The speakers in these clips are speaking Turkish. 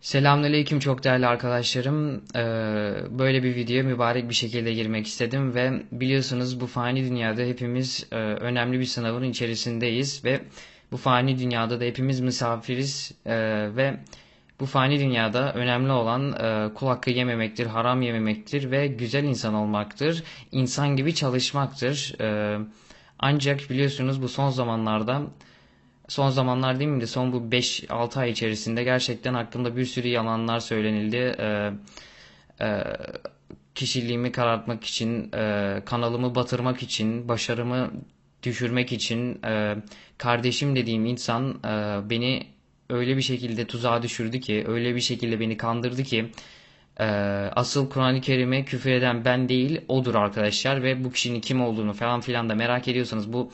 Selamünaleyküm çok değerli arkadaşlarım. Ee, böyle bir videoya mübarek bir şekilde girmek istedim ve biliyorsunuz bu fani dünyada hepimiz e, önemli bir sınavın içerisindeyiz ve bu fani dünyada da hepimiz misafiriz e, ve bu fani dünyada önemli olan e, kul hakkı yememektir, haram yememektir ve güzel insan olmaktır, insan gibi çalışmaktır. E, ancak biliyorsunuz bu son zamanlarda son zamanlar değil mi de son bu 5-6 ay içerisinde gerçekten hakkımda bir sürü yalanlar söylenildi. Ee, e, kişiliğimi karartmak için, e, kanalımı batırmak için, başarımı düşürmek için e, kardeşim dediğim insan e, beni öyle bir şekilde tuzağa düşürdü ki, öyle bir şekilde beni kandırdı ki e, asıl Kur'an-ı Kerim'e küfür eden ben değil odur arkadaşlar ve bu kişinin kim olduğunu falan filan da merak ediyorsanız bu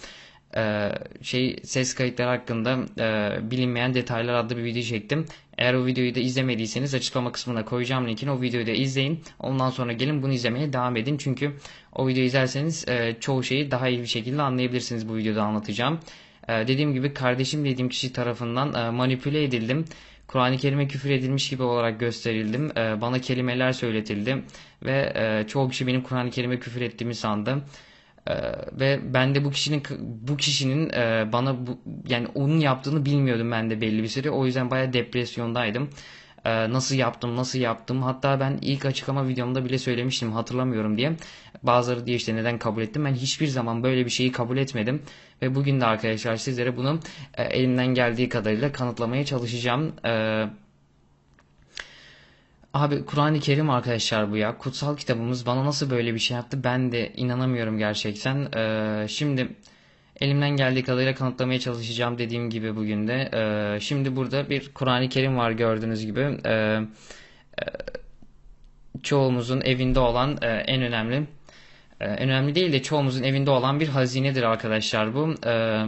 e, şey ses kayıtları hakkında e, bilinmeyen detaylar adlı bir video çektim. Eğer o videoyu da izlemediyseniz açıklama kısmına koyacağım linkini. O videoyu da izleyin. Ondan sonra gelin bunu izlemeye devam edin. Çünkü o videoyu izlerseniz e, çoğu şeyi daha iyi bir şekilde anlayabilirsiniz bu videoda anlatacağım. E, dediğim gibi kardeşim dediğim kişi tarafından e, manipüle edildim. Kur'an-ı Kerim'e küfür edilmiş gibi olarak gösterildim. E, bana kelimeler söyletildi ve e, çoğu kişi benim Kur'an-ı Kerim'e küfür ettiğimi sandı. Ee, ve ben de bu kişinin bu kişinin e, bana bu, yani onun yaptığını bilmiyordum ben de belli bir süre. O yüzden bayağı depresyondaydım. Ee, nasıl yaptım, nasıl yaptım? Hatta ben ilk açıklama videomda bile söylemiştim hatırlamıyorum diye. Bazıları diye işte neden kabul ettim. Ben hiçbir zaman böyle bir şeyi kabul etmedim. Ve bugün de arkadaşlar sizlere bunu e, elimden geldiği kadarıyla kanıtlamaya çalışacağım. Ee, Abi Kur'an-ı Kerim arkadaşlar bu ya. Kutsal kitabımız bana nasıl böyle bir şey yaptı ben de inanamıyorum gerçekten. Ee, şimdi elimden geldiği kadarıyla kanıtlamaya çalışacağım dediğim gibi bugün de. Ee, şimdi burada bir Kur'an-ı Kerim var gördüğünüz gibi. Ee, e, çoğumuzun evinde olan e, en önemli en önemli değil de çoğumuzun evinde olan bir hazinedir arkadaşlar bu. Ee,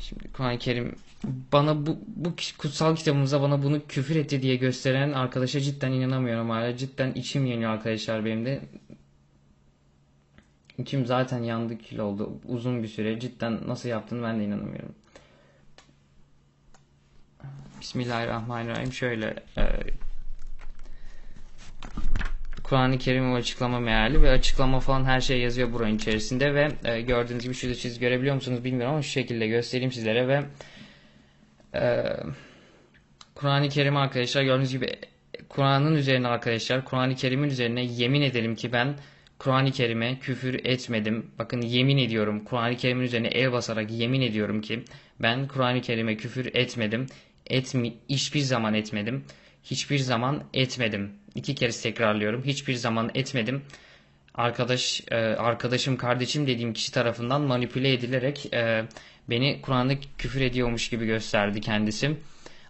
şimdi Kur'an-ı Kerim bana bu, bu kutsal kitabımıza bana bunu küfür etti diye gösteren arkadaşa cidden inanamıyorum hala. Cidden içim yanıyor arkadaşlar benim de. İçim zaten yandı kül oldu uzun bir süre. Cidden nasıl yaptığını ben de inanamıyorum. Bismillahirrahmanirrahim. Şöyle e, Kur'an-ı Kerim açıklama meali ve açıklama falan her şey yazıyor buranın içerisinde ve e, gördüğünüz gibi şurada siz görebiliyor musunuz bilmiyorum ama şu şekilde göstereyim sizlere ve ee, Kur'an-ı Kerim arkadaşlar gördüğünüz gibi Kur'an'ın üzerine arkadaşlar Kur'an-ı Kerim'in üzerine yemin edelim ki ben Kur'an-ı Kerim'e küfür etmedim. Bakın yemin ediyorum Kur'an-ı Kerim'in üzerine el basarak yemin ediyorum ki ben Kur'an-ı Kerim'e küfür etmedim. Etmi hiçbir zaman etmedim. Hiçbir zaman etmedim. İki kere tekrarlıyorum. Hiçbir zaman etmedim. Arkadaş, e, arkadaşım, kardeşim dediğim kişi tarafından manipüle edilerek e, Beni Kur'an'da küfür ediyormuş gibi gösterdi kendisi.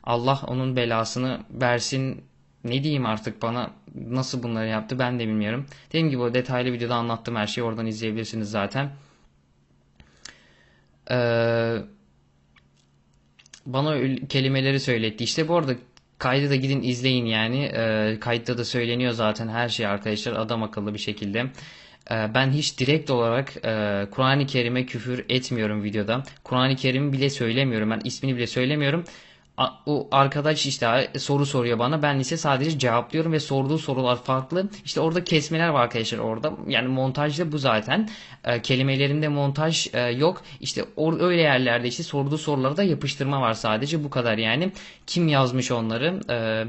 Allah onun belasını versin ne diyeyim artık bana nasıl bunları yaptı ben de bilmiyorum. Dediğim gibi o detaylı videoda anlattım her şeyi oradan izleyebilirsiniz zaten. Ee, bana kelimeleri söyletti. İşte bu arada kaydı da gidin izleyin yani. Ee, kayıtta da söyleniyor zaten her şey arkadaşlar adam akıllı bir şekilde. Ee, ben hiç direkt olarak e, Kur'an-ı Kerim'e küfür etmiyorum videoda. Kur'an-ı Kerim'i bile söylemiyorum. Ben ismini bile söylemiyorum. O arkadaş işte soru soruyor bana. Ben ise sadece cevaplıyorum ve sorduğu sorular farklı. İşte orada kesmeler var arkadaşlar orada. Yani montajda bu zaten. E, kelimelerinde montaj e, yok. İşte or öyle yerlerde işte sorduğu sorulara da yapıştırma var sadece. Bu kadar yani. Kim yazmış onları? Eee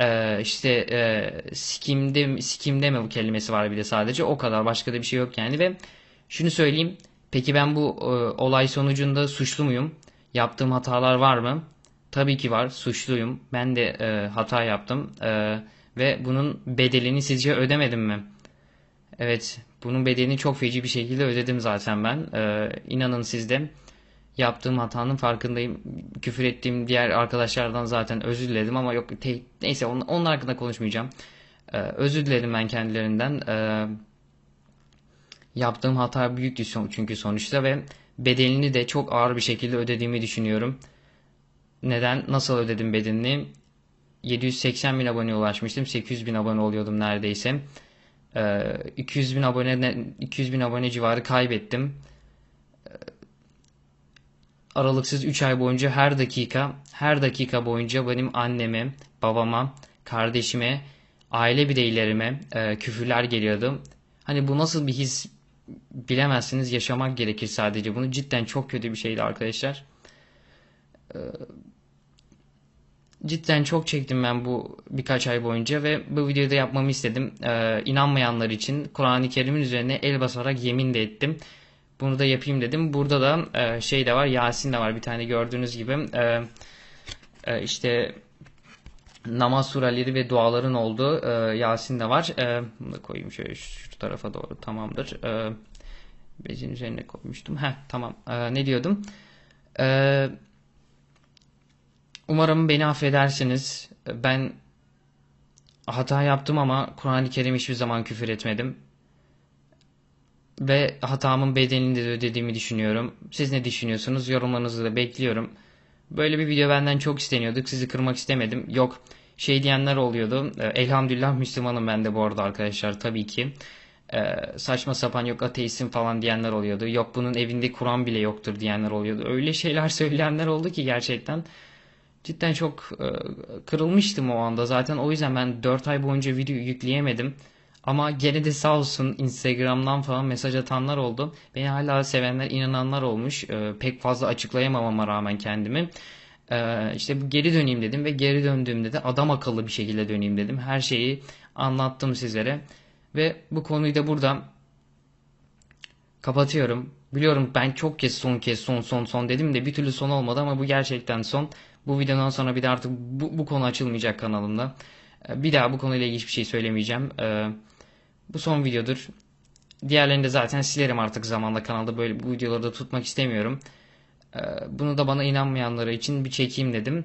ee, işte e, sikimde sikimde mi bu kelimesi var bir de sadece o kadar başka da bir şey yok yani ve şunu söyleyeyim peki ben bu e, olay sonucunda suçlu muyum yaptığım hatalar var mı tabii ki var suçluyum ben de e, hata yaptım e, ve bunun bedelini sizce ödemedim mi evet bunun bedelini çok feci bir şekilde ödedim zaten ben e, inanın siz de yaptığım hatanın farkındayım. Küfür ettiğim diğer arkadaşlardan zaten özür diledim ama yok te, neyse onun, onun hakkında konuşmayacağım. Ee, özür diledim ben kendilerinden. Ee, yaptığım hata büyüktü çünkü sonuçta ve bedelini de çok ağır bir şekilde ödediğimi düşünüyorum. Neden? Nasıl ödedim bedelini? 780 bin abone ulaşmıştım. 800 bin abone oluyordum neredeyse. Ee, 200 bin abone 200 bin abone civarı kaybettim aralıksız 3 ay boyunca her dakika her dakika boyunca benim anneme, babama, kardeşime, aile bireylerime e, küfürler geliyordu. Hani bu nasıl bir his bilemezsiniz. Yaşamak gerekir sadece bunu. Cidden çok kötü bir şeydi arkadaşlar. Cidden çok çektim ben bu birkaç ay boyunca ve bu videoda yapmamı istedim. E, inanmayanlar için Kur'an-ı Kerim'in üzerine el basarak yemin de ettim. Bunu da yapayım dedim. Burada da e, şey de var, Yasin de var bir tane gördüğünüz gibi. E, e, işte namaz sureleri ve duaların olduğu e, Yasin de var. E, bunu da koyayım şöyle şu tarafa doğru tamamdır. E, bezin üzerine koymuştum. Heh tamam. E, ne diyordum? E, umarım beni affedersiniz. Ben hata yaptım ama Kur'an-ı Kerim hiçbir zaman küfür etmedim. Ve hatamın bedelini de ödediğimi düşünüyorum. Siz ne düşünüyorsunuz? Yorumlarınızı da bekliyorum. Böyle bir video benden çok isteniyorduk. Sizi kırmak istemedim. Yok şey diyenler oluyordu. E, elhamdülillah Müslümanım ben de bu arada arkadaşlar tabii ki. E, saçma sapan yok ateistim falan diyenler oluyordu. Yok bunun evinde Kur'an bile yoktur diyenler oluyordu. Öyle şeyler söyleyenler oldu ki gerçekten. Cidden çok e, kırılmıştım o anda. Zaten o yüzden ben 4 ay boyunca video yükleyemedim. Ama gene de sağ olsun Instagram'dan falan mesaj atanlar oldu. Beni hala sevenler, inananlar olmuş. Ee, pek fazla açıklayamamama rağmen kendimi. Ee, işte bu geri döneyim dedim ve geri döndüğümde de adam akıllı bir şekilde döneyim dedim. Her şeyi anlattım sizlere. Ve bu konuyu da burada kapatıyorum. Biliyorum ben çok kez son kez son son son dedim de bir türlü son olmadı ama bu gerçekten son. Bu videodan sonra bir de artık bu, bu konu açılmayacak kanalımda. Ee, bir daha bu konuyla ilgili hiçbir şey söylemeyeceğim. Ee, bu son videodur. Diğerlerini de zaten silerim artık zamanla kanalda böyle bu videoları da tutmak istemiyorum. Ee, bunu da bana inanmayanlara için bir çekeyim dedim.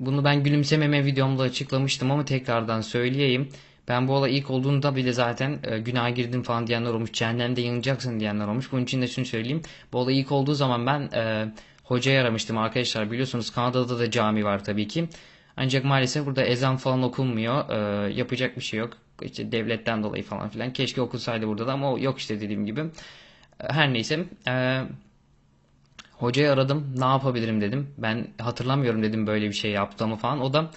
Bunu ben gülümsememe videomda açıklamıştım ama tekrardan söyleyeyim. Ben bu olay ilk olduğunda bile zaten e, günaha girdim falan diyenler olmuş. Cehennemde yanılacaksın diyenler olmuş. Bunun için de şunu söyleyeyim. Bu olay ilk olduğu zaman ben e, hocaya aramıştım arkadaşlar. Biliyorsunuz Kanada'da da cami var tabii ki. Ancak maalesef burada ezan falan okunmuyor. E, yapacak bir şey yok. İşte devletten dolayı falan filan. Keşke okusaydı burada da ama o yok işte dediğim gibi. E, her neyse. E, hocayı aradım. Ne yapabilirim dedim. Ben hatırlamıyorum dedim böyle bir şey yaptığımı falan. O da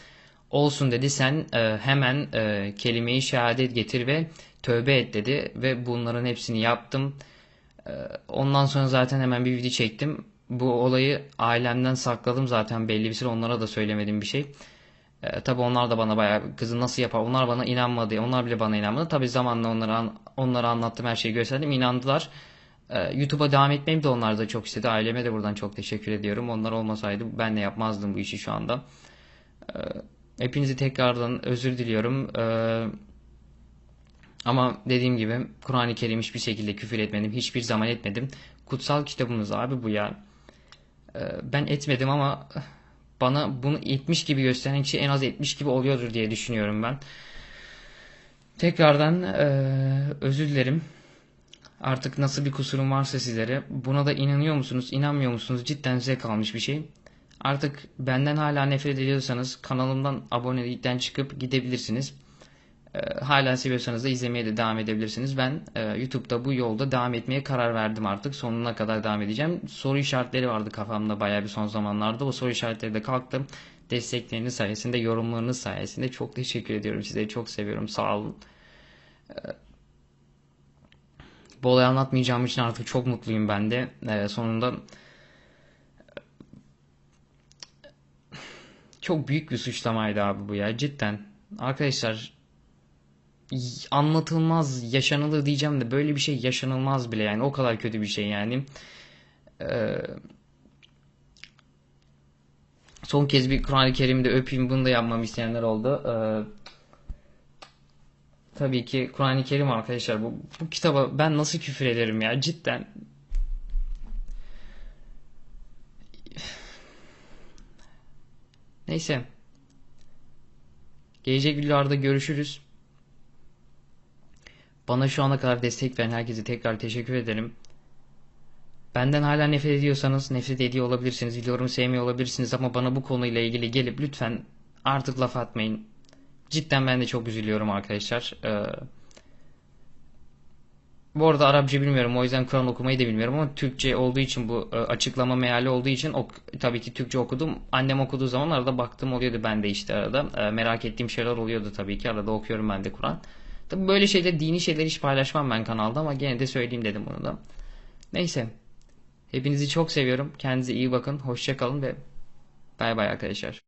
olsun dedi. Sen e, hemen e, kelimeyi şehadet getir ve tövbe et dedi. Ve bunların hepsini yaptım. E, ondan sonra zaten hemen bir video çektim bu olayı ailemden sakladım zaten belli bir süre onlara da söylemedim bir şey. E, tabi onlar da bana bayağı kızı nasıl yapar onlar bana inanmadı onlar bile bana inanmadı. Tabi zamanla onlara, onlara anlattım her şeyi gösterdim inandılar. E, YouTube'a devam etmemi de onlar da çok istedi. Aileme de buradan çok teşekkür ediyorum. Onlar olmasaydı ben de yapmazdım bu işi şu anda. E, hepinizi tekrardan özür diliyorum. E, ama dediğim gibi Kur'an-ı Kerim hiçbir şekilde küfür etmedim. Hiçbir zaman etmedim. Kutsal kitabımız abi bu ya. Ee, ben etmedim ama bana bunu etmiş gibi gösteren kişi en az etmiş gibi oluyordur diye düşünüyorum ben. Tekrardan e, özür dilerim. Artık nasıl bir kusurum varsa sizlere buna da inanıyor musunuz, inanmıyor musunuz? Cidden size kalmış bir şey. Artık benden hala nefret ediyorsanız kanalımdan abonelikten çıkıp gidebilirsiniz. Ee, hala seviyorsanız da izlemeye de devam edebilirsiniz. Ben e, YouTube'da bu yolda devam etmeye karar verdim artık. Sonuna kadar devam edeceğim. Soru işaretleri vardı kafamda bayağı bir son zamanlarda. O soru işaretleri de kalktım. Destekleriniz sayesinde, yorumlarınız sayesinde çok teşekkür ediyorum. Sizleri çok seviyorum. Sağ olun. Ee, bu olayı anlatmayacağım için artık çok mutluyum ben de. Ee, sonunda çok büyük bir suçlamaydı abi bu ya cidden. Arkadaşlar anlatılmaz, yaşanılır diyeceğim de böyle bir şey yaşanılmaz bile yani o kadar kötü bir şey yani. Ee, son kez bir Kur'an-ı Kerim'de öpeyim bunu da yapmamı isteyenler oldu. Ee, tabii ki Kur'an-ı Kerim arkadaşlar bu, bu kitaba ben nasıl küfür ederim ya cidden. Neyse. Gelecek videolarda görüşürüz. Bana şu ana kadar destek veren herkese tekrar teşekkür ederim. Benden hala nefret ediyorsanız nefret ediyor olabilirsiniz. Videolarımı sevmiyor olabilirsiniz ama bana bu konuyla ilgili gelip lütfen artık laf atmayın. Cidden ben de çok üzülüyorum arkadaşlar. Ee, Bu arada Arapça bilmiyorum o yüzden Kur'an okumayı da bilmiyorum ama Türkçe olduğu için bu e, açıklama meali olduğu için ok- tabii ki Türkçe okudum. Annem okuduğu zaman arada baktım oluyordu ben de işte arada. E, merak ettiğim şeyler oluyordu tabii ki arada okuyorum ben de Kur'an. Tabii böyle şeyler dini şeyler hiç paylaşmam ben kanalda ama gene de söyleyeyim dedim bunu da. Neyse. Hepinizi çok seviyorum. Kendinize iyi bakın. Hoşça kalın ve bay bay arkadaşlar.